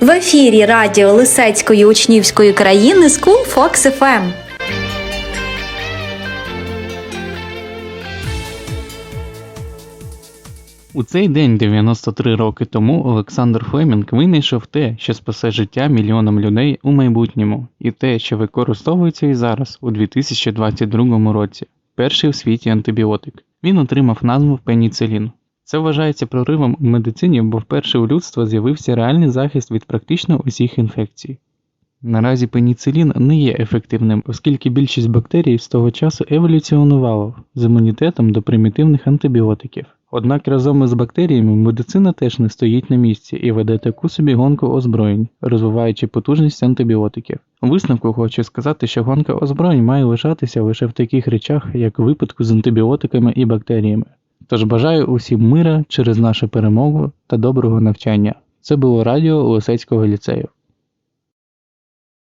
В ефірі радіо Лисецької учнівської країни School Fox FM. У цей день 93 роки тому Олександр Флемінг винайшов те, що спасе життя мільйонам людей у майбутньому, і те, що використовується і зараз, у 2022 році. Перший у світі антибіотик. Він отримав назву пеніцилін. Це вважається проривом у медицині, бо вперше у людства з'явився реальний захист від практично усіх інфекцій. Наразі пеніцилін не є ефективним, оскільки більшість бактерій з того часу еволюціонувала з імунітетом до примітивних антибіотиків. Однак разом із бактеріями медицина теж не стоїть на місці і веде таку собі гонку озброєнь, розвиваючи потужність антибіотиків. Висновку хочу сказати, що гонка озброєнь має лишатися лише в таких речах, як випадку з антибіотиками і бактеріями. Тож бажаю усім мира через нашу перемогу та доброго навчання. Це було радіо Лисецького ліцею.